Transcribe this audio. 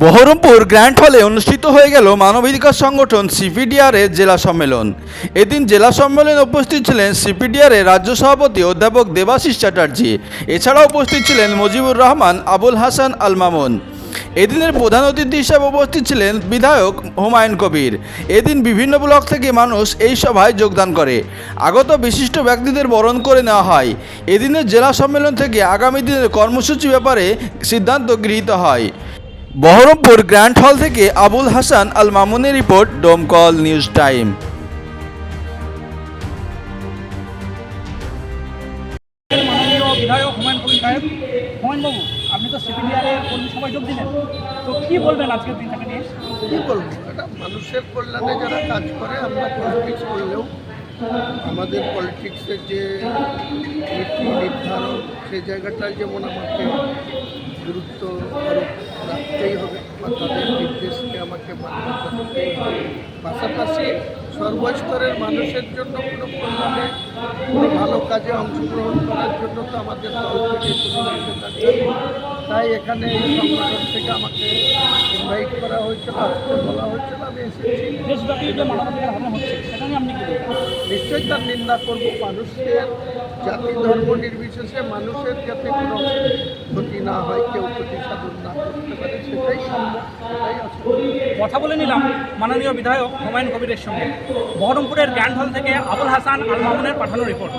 Baharampur grand হলে অনুষ্ঠিত হয়ে গেল মানবাধিকার সংগঠন সিপিডিআর এর জেলা সম্মেলন। এদিন জেলা সম্মেলনে উপস্থিত ছিলেন সিপিডিআর এর রাজ্য সভাপতি অধ্যাপক দেবাশিস চ্যাটার্জি। এছাড়াও উপস্থিত ছিলেন মুজিবুর রহমান, আবুল হাসান আল মামুন। এদিনের প্রধান অতিথি হিসেবে উপস্থিত ছিলেন বিধায়ক হুমায়ুন কবির। এদিন বিভিন্ন ব্লক থেকে মানুষ এই সভায় যোগদান করে। আগত বিশিষ্ট ব্যক্তিদের বরণ করে নেওয়া হয়। এদিনের জেলা সম্মেলন থেকে আগামী দিনের কর্মসূচি ব্যাপারে সিদ্ধান্ত গৃহীত হয়। বহরমপুর গ্র্যান্ড হল থেকে আবুল হাসান আল মামুনের রিপোর্ট ডোমকল নিউজ টাইম। বিধায়ক হুমায়ুন কবির সাহেব হুমায়ুনবাবু আপনি তো সিপিডিআরের কর্মী সভায় যোগ দিলেন। তো কি বলবেন আজকের দিনটাকে নিয়ে? কি বলব? এটা মানুষের কল্যাণে যারা কাজ করে আমরা পলিটিক্স করলেও আমাদের পলিটিক্সের যে নীতি নির্ধারণ সেই জায়গাটায় যেমন আমাকে পাশাপাশি সর্বস্তরের মানুষের জন্য কোনো কল্যাণে, কোনো ভালো কাজে অংশগ্রহণ করার জন্য তো আমাদের। তাই এখানে এই সংগঠন থেকে আমাকে ইনভাইট করা হয়েছিল আসতে বলা হয়েছিল আমি এসেছি। নিশ্চয়ই তার নিন্দা করব। মানুষের জাতি ধর্ম নির্বিশেষে মানুষের যাতে কোনো ক্ষতি না হয়, কেউ ক্ষতি সাধন না করতে পারে, সেটাই সম্ভব, সেটাই আসলে কথা বলে নিলাম মাননীয় বিধায়ক হুমায়ুন কবিরের সঙ্গে। বহরমপুরের গ্র্যান্ড হল থেকে আবুল হাসান আল মামুনের পাঠানো রিপোর্ট